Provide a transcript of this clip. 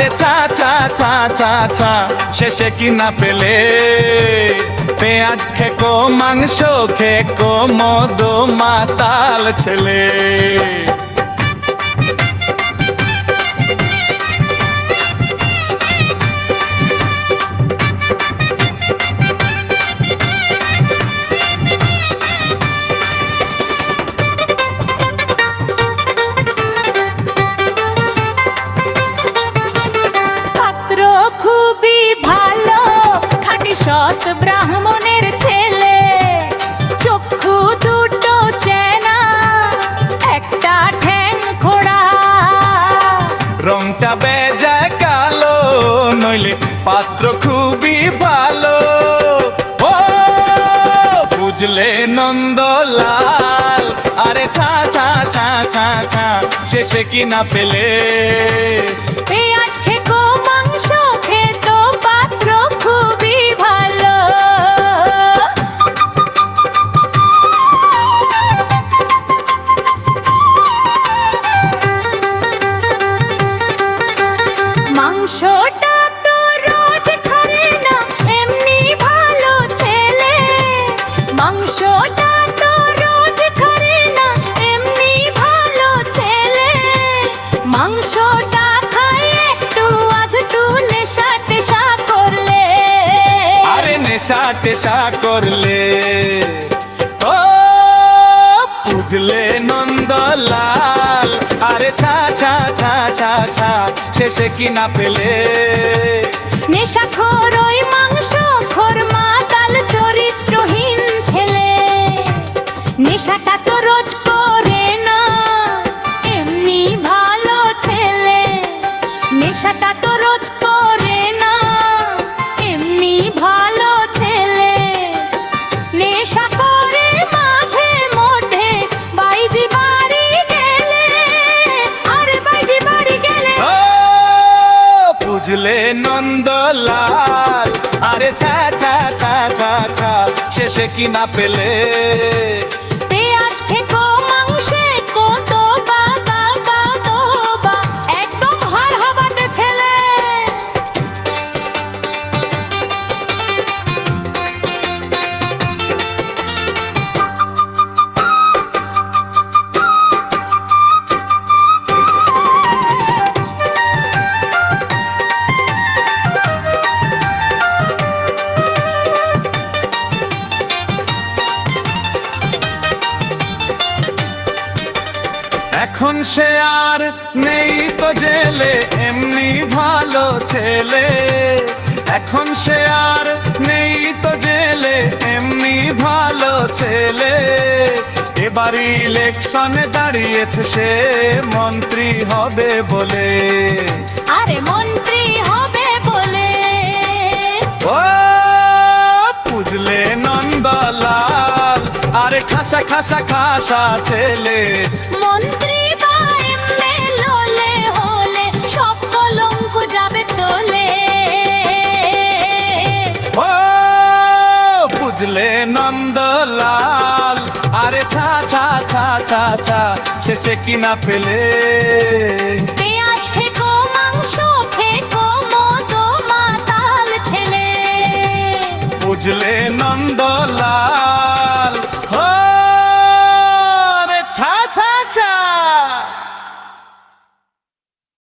আরে চা চা চা চা চা শেষে কি না পেলে? পেঁয়াজ খেকো, মাংস খেকো মদ মাতাল ছেলে। ব্রাহ্মণের ছেলে। চক্ষু দুটো চেনা একটা ঠ্যাং খোড়া। রংটা বেজায় কালো নইলে পাত্র খুবই ভালো। ও বুঝলে নন্দলাল আরে ছা ছা ছা ছা ছা শেষে কি না পেলে নেশা টেশা করলে। ও বুঝলে নন্দলাল। আরে ছা ছা ছা ছা ছা, শেষে কি না পেলে? নেশা খোর ওই মাংস খোর মাতাল চরিত্রহীন ছেলে। নেশাটা তো রোজ করে না, এমনি ভালো ছেলে। নেশাটা তো রোজ করে না, এমনি ভালো নন্দলাল আরে ছা ছা ছা ছা ছা শেষে কি না পেলে? এখন সে আর নেই তো জেলে এমনি ভালো ছেলে। এখন সে আর নেই তো জেলে এমনি ভালো ছেলে। এবার ইলেকশনে দাঁড়িয়েছে সে মন্ত্রী হবে বলে। আরে মন্ত্রী হবে বলে। ও বুঝলে নন্দলাল আরে খাসা খাসা খাসা ছেলে। বুঝলে নন্দলাল। আরে ছা ছা ছা ছা ছা শেষে কিনা পেলে? পেঁয়াজ খেকো মাংস খেকো মতো মাতাল ছেলে। বুঝলে নন্দলাল।